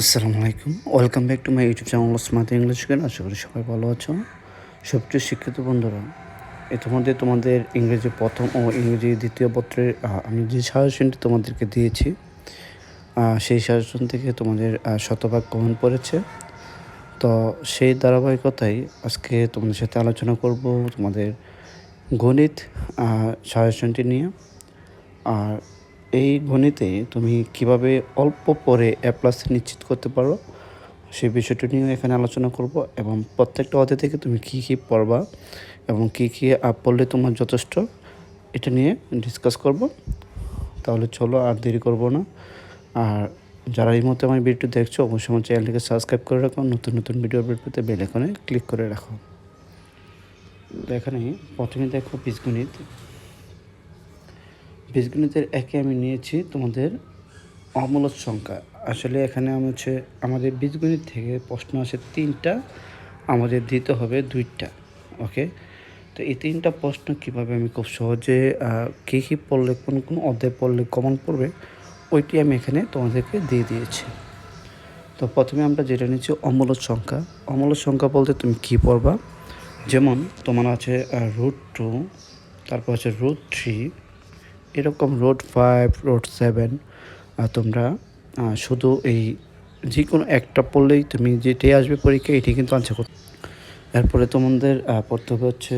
আসসালামু আলাইকুম। Welcome back to my YouTube channel smart English গান আশা করি সবাই ভালো আছো। সবচেয়ে শিক্ষিত বন্ধুরা, ইতিমধ্যে তোমাদের ইংরেজি প্রথম ও ইংরেজি দ্বিতীয় পত্রের আমি যে সাজেশনটি তোমাদেরকে দিয়েছি সেই সাজেশন থেকে তোমাদের শতভাগ কমন পড়েছে তো সেই ধারাবাহিকতায় আজকে তোমাদের সাথে আলোচনা করব তোমাদের গণিত সাজেশনটি নিয়ে। আর এই গণিতে তুমি কীভাবে অল্প পরে এ প্লাস নিশ্চিত করতে পারো, সেই বিষয়টি নিয়ে এখানে আলোচনা করব এবং প্রত্যেকটা অধ্যায় থেকে তুমি কী কী পড়বা এবং কী কী আপ পড়লে তোমার যথেষ্ট, এটা নিয়ে ডিসকাস করব। তাহলে চলো আর দেরি করব না। আর যারা এই মুহূর্তে আমার ভিডিওটি দেখছ, অবশ্যই আমার চ্যানেলটিকে সাবস্ক্রাইব করে রাখো, নতুন নতুন ভিডিও আপডেট পেতে বেল আইকনে ক্লিক করে রাখো। এখানে প্রথমে দেখো বীজগণিত। বীজগণিতের একে আমি নিয়েছি তোমাদের অমূলত সংখ্যা। আসলে এখানে আমি হচ্ছে আমাদের বীজগণিত থেকে প্রশ্ন আসে তিনটা, আমাদের দিতে হবে দুইটা, ওকে? তো এই তিনটা প্রশ্ন কীভাবে আমি খুব সহজে কী কী পড়লে, কোন কোন অধ্যায় পড়লে কমন পড়বে, ওইটি আমি এখানে তোমাদেরকে দিয়ে দিয়েছি। তো প্রথমে আমরা যেটা নিচ্ছি অমূলত সংখ্যা। অমূলত সংখ্যা বলতে তুমি কী পড়বা? যেমন তোমার আছে রুট টু তারপর আছে রুট থ্রি এরকম রোড ফাইভ রোড সেভেন তোমরা শুধু এই যে কোনো একটা পড়লেই তুমি যেটাই আসবে পরীক্ষা এটি কিন্তু আনসার করতে এরপরে তোমাদের পড়তে হবে হচ্ছে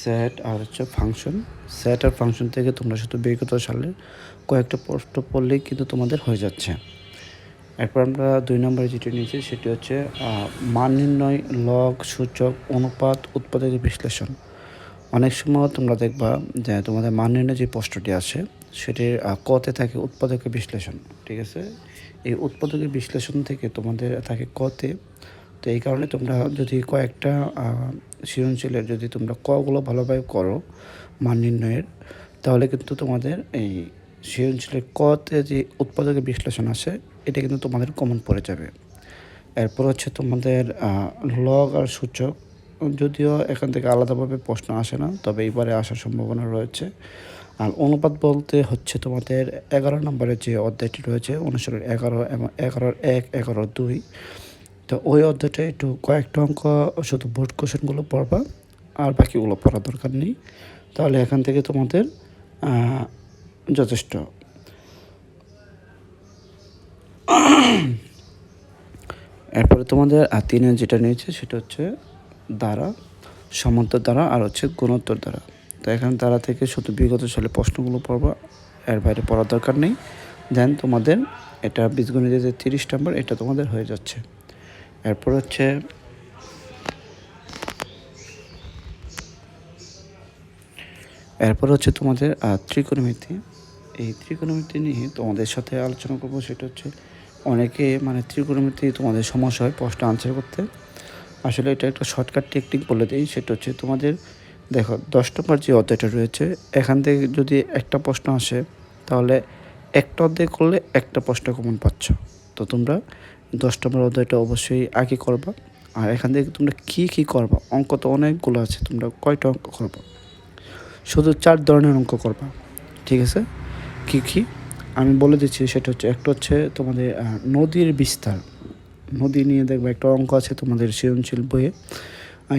স্যাট আর হচ্ছে ফাংশন সেট আর ফাংশন থেকে তোমরা শুধু বিগত সালের কয়েকটা প্রশ্ন পড়লেই কিন্তু তোমাদের হয়ে যাচ্ছে। এরপর আমরা দুই নম্বরে যেটি নিয়েছি, সেটি হচ্ছে মান নির্ণয় লগ সূচক, অনুপাত, উৎপাদকের বিশ্লেষণ। অনেক সময় তোমরা দেখবা যে তোমাদের মান নির্ণয় যে প্রশ্নটি আছে, সেটির কতে থাকে উৎপাদকের বিশ্লেষণ, ঠিক আছে? এই উৎপাদকের বিশ্লেষণ থেকে তোমাদের থাকে কতে, তো এই কারণে তোমরা যদি কয়েকটা সৃজনশীলের যদি তোমরা কগুলো ভালোভাবে করো মান নির্ণয়ের তাহলে কিন্তু তোমাদের এই সৃজনশীলের কতে যে উৎপাদকের বিশ্লেষণ আছে, এটা কিন্তু তোমাদের কমন পড়ে যাবে। এরপর হচ্ছে তোমাদের লগ আর সূচক। যদিও এখান থেকে আলাদাভাবে প্রশ্ন আসে না, তবে এবারে আসার সম্ভাবনা রয়েছে। আর অনুপাত বলতে হচ্ছে তোমাদের এগারো নম্বরের যে অধ্যায়টি রয়েছে অনুসারে এগারো এবং এগারোর এক, এগারো দুই। তো ওই অধ্যায়টা একটু কয়েকটা অঙ্ক, শুধু বোর্ড কোশ্চেনগুলো পড়বা, আর বাকিগুলো পড়ার দরকার নেই। তাহলে এখান থেকে তোমাদের যথেষ্ট। এরপরে তোমাদের তিনে যেটা নিয়েছে, সেটা হচ্ছে দ্বারা সমান্তর দ্বারা আর হচ্ছে গুণোত্তর দ্বারা। তো এখানে দ্বারা থেকে শুধু বিগত সালে প্রশ্নগুলো পড়বা, এর বাইরে পড়ার দরকার নেই। দেন তোমাদের এটা বীজগণিতের যে তিরিশ নম্বর, এটা তোমাদের হয়ে যাচ্ছে। এরপর হচ্ছে এরপর হচ্ছে তোমাদের ত্রিকোণমিতি। এই ত্রিকোণমিতি নিয়ে তোমাদের সাথে আলোচনা করব, সেটা হচ্ছে অনেকে মানে ত্রিকোণমিতি তোমাদের সমস্যা হয় প্রশ্ন আনসার করতে। আসলে এটা একটা শর্টকাট টেকনিক বলে দিই, সেটা হচ্ছে তোমাদের দেখো দশ নম্বর যে অধ্যায়টা রয়েছে, এখান থেকে যদি একটা প্রশ্ন আসে, তাহলে একটা অধ্যায় করলে একটা প্রশ্ন কমন পাচ্ছ। তো তোমরা দশ নম্বর অধ্যায়টা অবশ্যই আগে করবা, আর এখান থেকে তোমরা কী কী করবা, অঙ্ক তো অনেকগুলো আছে, তোমরা কয়টা অঙ্ক করবা? শুধু চার ধরনের অঙ্ক করবা, ঠিক আছে? কী কী? আমি বলে দিচ্ছি, সেটা হচ্ছে, একটা হচ্ছে তোমাদের নদীর বিস্তার। নদী নিয়ে দেখবে, একটা অঙ্ক আছে তোমাদের সৃজনশীল বইয়ে।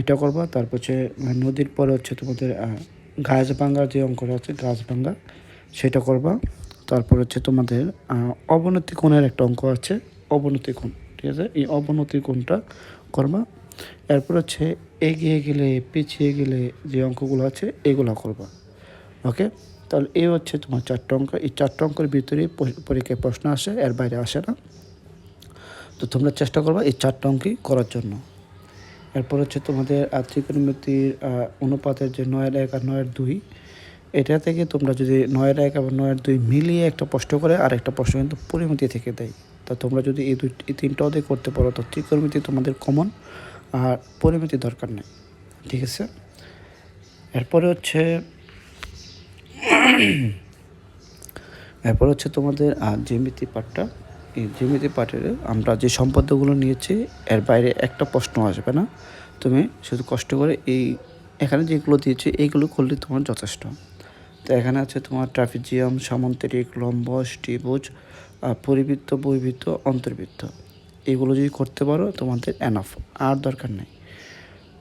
এটা করবা, তারপর হচ্ছে নদীর পরে হচ্ছে তোমাদের গাছ ভাঙ্গার যে অঙ্কটা আছে গাছ ভাঙ্গা সেটা করবা। তারপর হচ্ছে তোমাদের অবনতি কোণের একটা অঙ্ক আছে, অবনতি কোণ, ঠিক আছে? এই অবনতি কোণটা করবা। এরপর হচ্ছে, এগিয়ে গেলে, পিছিয়ে গেলে যে অঙ্কগুলো আছে, এগুলো করবা। ওকে? তাহলে এই হচ্ছে তোমার চারটে অঙ্ক। এই চারটে অঙ্কের ভিতরে পরীক্ষায় প্রশ্ন আসে, এর বাইরে আসে না। তো তোমরা চেষ্টা করবা এই চারটা অঙ্কই করার জন্য। এরপর হচ্ছে তোমাদের ত্রিকোণমিতির অনুপাতের যে নয়ের এক আর নয়ের দুই, এটা থেকে তোমরা যদি নয়ের এক এবং নয়ের দুই মিলিয়ে একটা প্রশ্ন করে, আর একটা প্রশ্ন কিন্তু পরিমিতি থেকে দেয়। তা তোমরা যদি এই দুই, এই তিনটা করতে পারো, তো ত্রিকোণমিতি তোমাদের কমন আর পরিমিতি দরকার নেই। ঠিক আছে? এরপরে হচ্ছে, এরপর হচ্ছে তোমাদের জ্যামিতি পাঠটা। এই জ্যামিতি পাঠের আমরা যে সম্পদগুলো নিয়েছি, এর বাইরে একটা প্রশ্ন আসবে না। তুমি শুধু কষ্ট করে এই, এখানে যেগুলো দিয়েছে, এইগুলো করলে তোমার যথেষ্ট। তো এখানে আছে তোমার ট্রাফিজিয়াম সামন্তরিক লম্ব ত্রিভুজ পরিবৃত্ত, বহিবৃত্ত, অন্তর্বৃত্ত। এগুলো যদি করতে পারো, তোমাদের এনাফ আর দরকার নেই।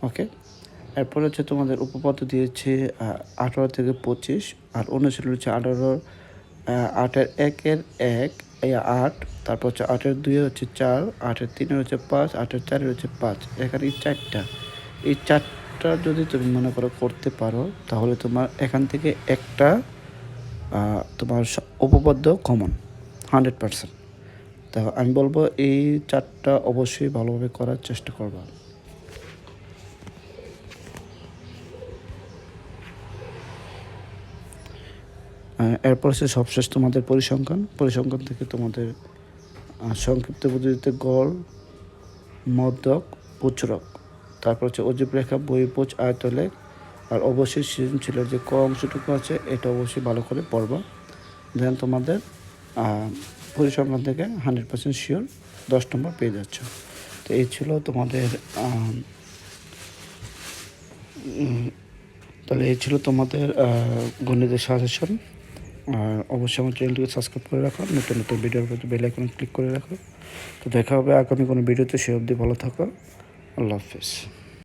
ওকে এরপর হচ্ছে তোমাদের উপপাদ্য দিয়েছে আঠারো থেকে পঁচিশ, আর অনুশীলন হচ্ছে আঠারোর আটের একের এক আট, তারপর হচ্ছে আটের দুই হচ্ছে চার, আটের তিনের হচ্ছে পাঁচ, আটের চারের হচ্ছে পাঁচ। এখানে এই চারটা এই চারটা যদি তুমি মনে করো করতে পারো, তাহলে তোমার এখান থেকে একটা তোমার উপপাদ্য কমন হান্ড্রেড পারসেন্ট তা আমি বলব এই চারটা অবশ্যই ভালোভাবে করার চেষ্টা করবা। এরপর হচ্ছে সবশেষ তোমাদের পরিসংখ্যান। পরিসংখ্যান থেকে তোমাদের সংক্ষিপ্ত পদ্ধতিতে গড়, মদ্যক পুচরক তারপর হচ্ছে অজীব রেখা বহির্পোচ আয়তলেখ। আর অবশ্যই ছিল যে ক অংশটুকু আছে, এটা অবশ্যই ভালো করে পড়বা। দেন তোমাদের পরিসংখ্যান থেকে হান্ড্রেড পার্সেন্ট শিওর দশ নম্বর পেয়ে যাচ্ছ। তো এই ছিল তোমাদের তাহলে এই ছিল তোমাদের গণিতের সাজেশন। আর অবশ্যই আমার চ্যানেলটিকে সাবস্ক্রাইব করে রাখো, নতুন নতুন ভিডিওর প্রতি বেল আইকনে ক্লিক করে রাখো। তো দেখা হবে আগামী কোনো ভিডিওতে সে অবধি ভালো থাকো। আল্লাহ হাফিজ।